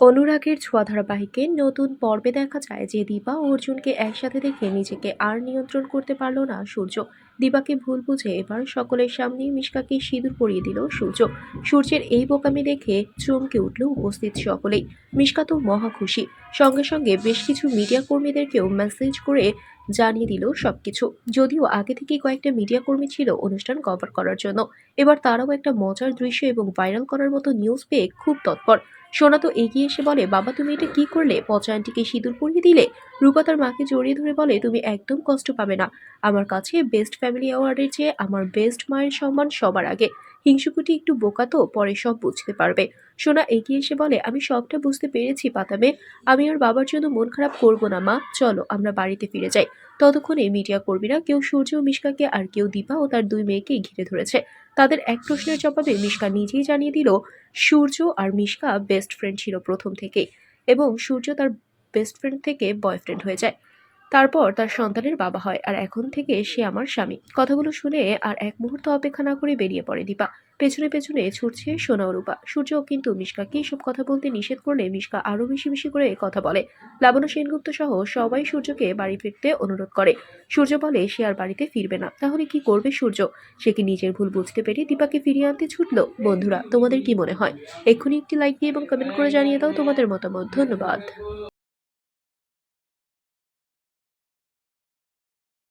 অনুরাগের ছোঁয়া ধারাবাহিকে নতুন পর্বে দেখা যায় যে দীপা অর্জুনকে একসাথে দেখে নিজেকে আর নিয়ন্ত্রণ করতে পারল না সূর্য। দীপাকে ভুল বুঝে এবার সকলের সামনেই মিশকাকে সিঁদুর পরিয়ে দিল সূর্য। সূর্যের এই বোকামি দেখে চমকে উঠল উপস্থিত সকলেই। মিশকা তো মহা খুশি। সঙ্গে সঙ্গে বেশ কিছু মিডিয়া কর্মীদেরকেও মেসেজ করে জানিয়ে দিল সবকিছু। যদিও আগে থেকে কয়েকটা মিডিয়া কর্মী ছিল অনুষ্ঠান কভার করার জন্য। এবার তারাও একটা মজার দৃশ্য এবং ভাইরাল করার মতো নিউজ পেয়ে খুব তৎপর। সোনা তো এগিয়ে এসে বলে, বাবা, তুমি এটা কি করলে? পচা আন্টিকে সিঁদুর পরিয়ে দিলে? রূপা তার মাকে জড়িয়ে ধরে বলে, তুমি একদম কষ্ট পাবে না। আমার কাছে বেস্ট ফ্যামিলি অ্যাওয়ার্ডের চেয়ে আমার বেস্ট মায়ের সম্মান সবার আগে। হিংসুকুটি একটু বোকা তো, পরে সব বুঝতে পারবে। সোনা এগিয়ে এসে বলে, আমি সবটা বুঝতে পেরেছি পাতাবে আমি আর বাবার জন্য মন খারাপ করব না, মা। চলো, আমরা বাড়িতে ফিরে যাই। ততক্ষণে মিডিয়া কর্মীরা কেউ সূর্য ও মিশকাকে আর কেউ দীপা ও তার দুই মেয়েকে ঘিরে ধরেছে। তাদের এক প্রশ্নের জবাবে মিশকা নিজেই জানিয়ে দিল সূর্য আর মিশকা বেস্ট ফ্রেন্ড ছিল প্রথম থেকেই এবং সূর্য তার বেস্ট ফ্রেন্ড থেকে বয়ফ্রেন্ড হয়ে যায়। তারপর তার সন্তানের বাবা হয় আর এখন থেকে সে আমার স্বামী। কথাগুলো শুনে আর এক মুহূর্ত অপেক্ষা না করে বেরিয়ে পড়ে দীপা। পেছনে পেছনে ছুটছে সোনা রূপা। সূর্য কিন্তু মিশকাকে এসব কথা বলতে নিষেধ করলে মিশকা আরও বেশি বেশি করে কথা বলে। লাবণ্য সেনগুপ্ত সহ সবাই সূর্যকে বাড়ি ফিরতে অনুরোধ করে। সূর্য বলে সে আর বাড়িতে ফিরবে না। তাহলে কি করবে সূর্য? সে কি নিজের ভুল বুঝতে পেরে দীপাকে ফিরিয়ে আনতে ছুটলো? বন্ধুরা, তোমাদের কি মনে হয়? এক্ষুনি একটি লাইক দিয়ে এবং কমেন্ট করে জানিয়ে দাও তোমাদের মতামত। ধন্যবাদ।